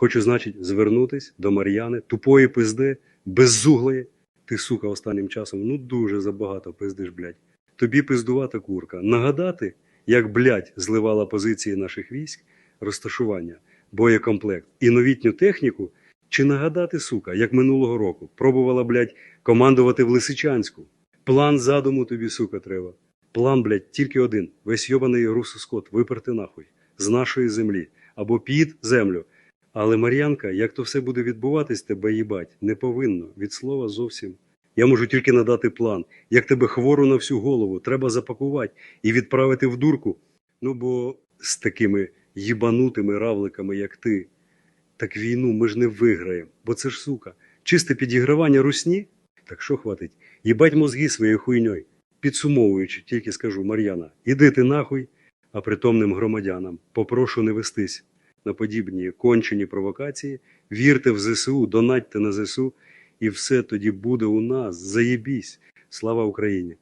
Хочу, значить, звернутись до Мар'яни, тупої пизди, беззуглої. Ти, сука, останнім часом ну дуже забагато пиздиш, блядь. Тобі пиздувата курка. Нагадати, як, блядь, зливала позиції наших військ, розташування, боєкомплект і новітню техніку, чи нагадати, сука, як минулого року пробувала, блядь, командувати в Лисичанську. План задуму тобі, сука, треба. План, блядь, тільки один. Весь йобаний русоскот виперти нахуй з нашої землі або під землю. Але Мар'янка, як то все буде відбуватись, тебе їбать, не повинно. Від слова зовсім. Я можу тільки надати план. Як тебе хвору на всю голову, треба запакувати і відправити в дурку. Ну бо з такими їбанутими равликами, як ти, так війну ми ж не виграємо. Бо це ж сука. Чисте підігравання русні? Так що хватить? Їбать мозги своєю хуйньою. Підсумовуючи, тільки скажу, Мар'яна, іди ти нахуй, а притомним громадянам попрошу не вестись на подібні кончені провокації, вірте в ЗСУ, донатьте на ЗСУ, і все тоді буде у нас. Заєбісь. Слава Україні!